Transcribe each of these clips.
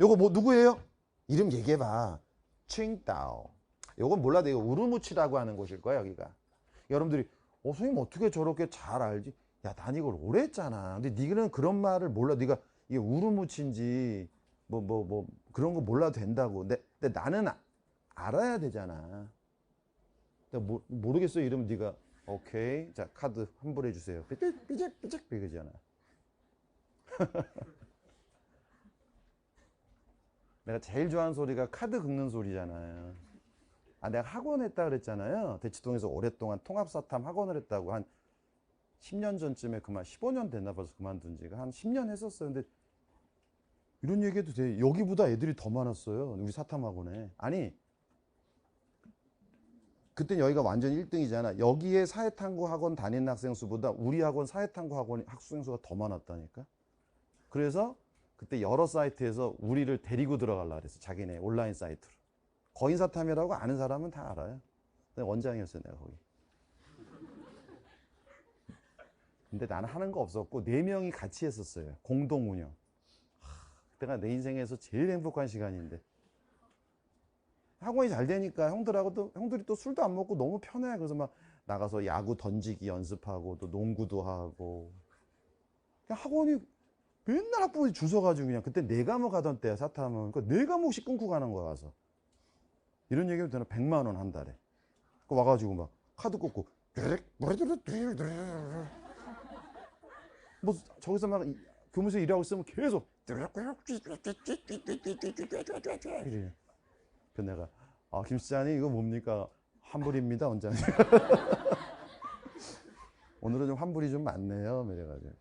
요거 뭐 누구예요? 이름 얘기해봐. 칭따오. 요건 몰라도 이거 우르무치라고 하는 곳일 거야 여기가. 여러분들이 어 선생님 어떻게 저렇게 잘 알지? 야 난 이걸 오래 했잖아. 근데 니는 그런 말을 몰라. 네가 이게 우르무치인지 뭐 뭐뭐 그런 거 몰라도 된다고. 근데, 근데 나는 아- 알아야 되잖아. 모, 모르겠어 이러면 네가 오케이 자 카드 환불해 주세요. 삐직 삐직 삐직 이거잖아. 내가 제일 좋아하는 소리가 카드 긁는 소리잖아요. 아, 내가 학원 했다 그랬잖아요. 대치동에서 오랫동안 통합사탐 학원을 했다고 한 10년 전쯤에 그만, 15년 됐나 벌써 그만둔 지가 한 10년 했었어요. 근데 이런 얘기 해도 돼. 여기보다 애들이 더 많았어요. 우리 사탐 학원에. 아니, 그땐 여기가 완전 1등이잖아. 여기에 사회탐구 학원 다니는 학생 수보다 우리 학원 사회탐구 학원 학생 수가 더 많았다니까. 그래서 그때 여러 사이트에서 우리를 데리고 들어가려 그랬어. 자기네 온라인 사이트로. 거인사탐이라고 아는 사람은 다 알아요. 내가 원장이었어요, 내가 거기. 근데 나는 하는 거 없었고 네 명이 같이 했었어요. 공동 운영. 하, 그때가 내 인생에서 제일 행복한 시간인데. 학원이 잘 되니까 형들하고 또 형들이 또 술도 안 먹고 너무 편해. 그래서 막 나가서 야구 던지기 연습하고 또 농구도 하고. 학원이 맨날 학부모님 주워가지고 그냥 그때 네 과목 하던 때야 사탐은 그러니까 네 과목씩 끊고 가는 거야 가서 이런 얘기하면 되나 100만 원 한 달에 그 와가지고 막 카드 꽂고 뭐 저기서 막 이- 교무소에 일하고 있으면 계속 이래 그 내가 아 김수장님 이거 뭡니까 환불입니다 원장님 오늘은 좀 환불이 좀 많네요 이래가지고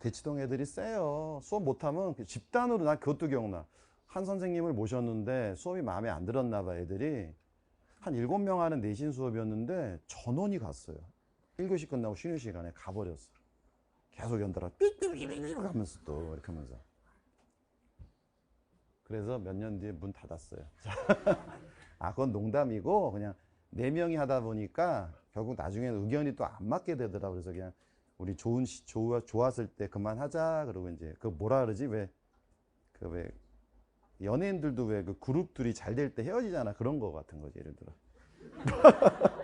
대치동 애들이 세요. 수업 못하면 그 집단으로 나 그것도 기억나. 한 선생님을 모셨는데 수업이 마음에 안 들었나 봐 애들이. 한 일곱 명 하는 내신 수업이었는데 전원이 갔어요. 1교시 끝나고 쉬는 시간에 가버렸어. 계속 연달아 삑삑삑삑 하면서 또 이렇게 하면서. 그래서 몇 년 뒤에 문 닫았어요. 아, 그건 농담이고 그냥 네 명이 하다 보니까 결국 나중에는 의견이 또 안 맞게 되더라고요. 그래서 그냥 우리 좋은 시, 좋아, 좋았을 때 그만하자. 그러고 이제 그 뭐라 그러지? 왜? 그 왜? 연예인들도 왜 그 그룹들이 잘 될 때 헤어지잖아. 그런 거 같은 거지 예를 들어.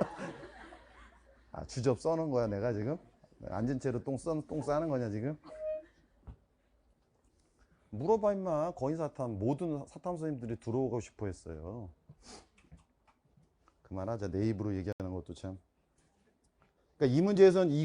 아 주접 써는 거야 내가 지금? 앉은 채로 똥, 써, 똥 싸는 거냐 지금? 물어봐 임마. 거인 사탐 모든 사탐 선생님들이 들어오고 싶어 했어요. 그만하자. 내 입으로 얘기하는 것도 참. 그러니까 이 문제에서는 이거